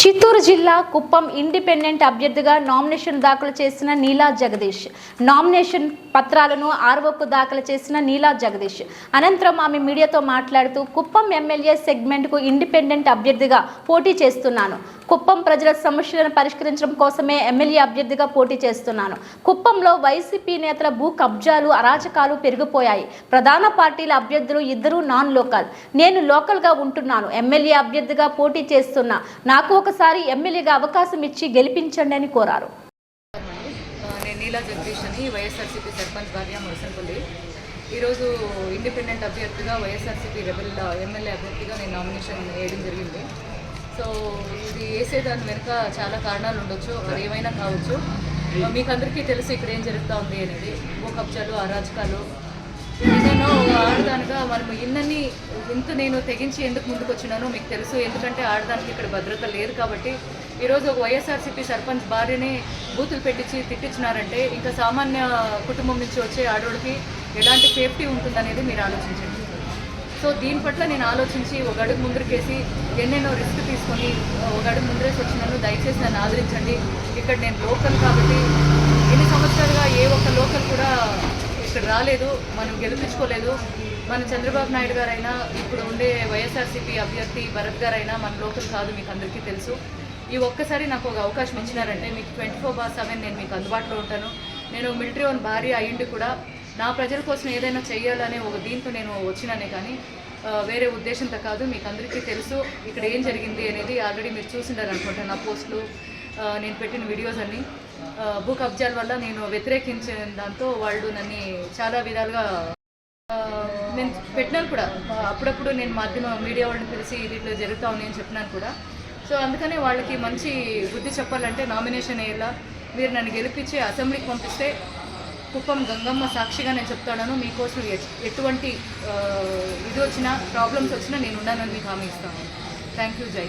చిత్తూరు జిల్లా కుప్పం ఇండిపెండెంట్ అభ్యర్థిగా నామినేషన్ దాఖలు చేసిన నీలా జగదీష్. నామినేషన్ పత్రాలను ఆర్వోకు దాఖలు చేసిన నీలా జగదీష్. అనంతరం ఆమె మీడియాతో మాట్లాడుతూ కుప్పం ఎమ్మెల్యే సెగ్మెంట్కు ఇండిపెండెంట్ అభ్యర్థిగా పోటీ చేస్తున్నాను. కుప్పం ప్రజల సమస్యలను పరిష్కరించడం కోసమే ఎమ్మెల్యే అభ్యర్థిగా పోటీ చేస్తున్నాను. కుప్పంలో వైసీపీ నేతల భూ కబ్జాలు అరాచకాలు పెరిగిపోయాయి. ప్రధాన పార్టీల అభ్యర్థులు ఇద్దరు నాన్ లోకల్. నేను లోకల్గా ఉంటున్నాను. ఎమ్మెల్యే అభ్యర్థిగా పోటీ చేస్తున్నా నాకు ఒకసారి ఎమ్మెల్యేగా అవకాశం ఇచ్చి గెలిపించండి అని కోరారు. నేను నీలా జగదీష్ అని వైఎస్ఆర్సీపీ సర్పంచ్ భార్య మురసనపల్లి. ఈరోజు ఇండిపెండెంట్ అభ్యర్థిగా వైఎస్ఆర్సీపీ రెబల్ ఎమ్మెల్యే అభ్యర్థిగా నేను నామినేషన్ వేయడం జరిగింది. సో ఇది వేసేదాని వెనుక చాలా కారణాలు ఉండొచ్చు అది ఏమైనా కావచ్చు. మీకు అందరికీ తెలుసు ఇక్కడ ఏం జరుగుతూ ఉంది అనేది. భూ కబ్జాలు అరాచకాలు ఏదైనా ఆడదానిగా మనం ఇన్నని ఇంత నేను తెగించి ఎందుకు ముందుకు వచ్చినానో మీకు తెలుసు. ఎందుకంటే ఆడదానికి ఇక్కడ భద్రత లేదు కాబట్టి ఈరోజు ఒక వైఎస్ఆర్సీపీ సర్పంచ్ భార్యని బూతులు పెట్టించి తిట్టించినారంటే ఇంకా సామాన్య కుటుంబం నుంచి వచ్చే ఆడోళ్ళకి ఎలాంటి సేఫ్టీ ఉంటుందనేది మీరు ఆలోచించండి. సో దీని పట్ల నేను ఆలోచించి ఒక అడుగు ముందరికేసి ఎన్నెన్నో రిస్క్ తీసుకొని ఒక అడుగు ముందరేసి వచ్చినాను. దయచేసి నన్ను ఆదరించండి. ఇక్కడ నేను లోకల్ కాబట్టి ఎన్ని సంవత్సరాలు ఏ ఒక్క లోకల్ కూడా ఇక్కడ రాలేదు మనం గెలిపించుకోలేదు. మన చంద్రబాబు నాయుడు గారైనా ఇప్పుడు ఉండే వైఎస్ఆర్సీపీ అభ్యర్థి భరత్ గారైనా మన లోకల్ కాదు మీకు అందరికీ తెలుసు. ఈ ఒక్కసారి నాకు ఒక అవకాశం ఇచ్చినారంటే మీకు ట్వంటీ ఫోర్ బార్ సెవెన్ నేను మీకు అందుబాటులో ఉంటాను. నేను మిలిటరీ ఓన్ భార్య అయ్యిండి కూడా నా ప్రజల కోసం ఏదైనా చేయాలనే ఒక దీంతో నేను వచ్చినానే కానీ వేరే ఉద్దేశంతో కాదు మీకు అందరికీ తెలుసు. ఇక్కడ ఏం జరిగింది అనేది ఆల్రెడీ మీరు చూసిండారు అనుకుంటా నా పోస్టులు. నేను పెట్టిన వీడియోస్ అన్నీ. బుక్ భూ కబ్జాల వల్ల నేను వ్యతిరేకించిన దాంతో వాళ్ళు నన్ను చాలా విధాలుగా నేను పెట్టినాను కూడా. అప్పుడప్పుడు నేను మాధ్యమ మీడియా వాళ్ళని పిలిచి వీటిలో ఇట్లా జరుగుతా ఉంది అని చెప్పినాను కూడా. సో అందుకనే వాళ్ళకి మంచి బుద్ధి చెప్పాలంటే నామినేషన్ అయ్యేలా మీరు నన్ను గెలిపించి అసెంబ్లీకి పంపిస్తే కుప్పం గంగమ్మ సాక్షిగా నేను చెప్తాను మీకోసం ఎటువంటి ఇది వచ్చినా ప్రాబ్లమ్స్ వచ్చినా నేను ఉన్నానని మీకు హామీ ఇస్తాను. థ్యాంక్ యూ జై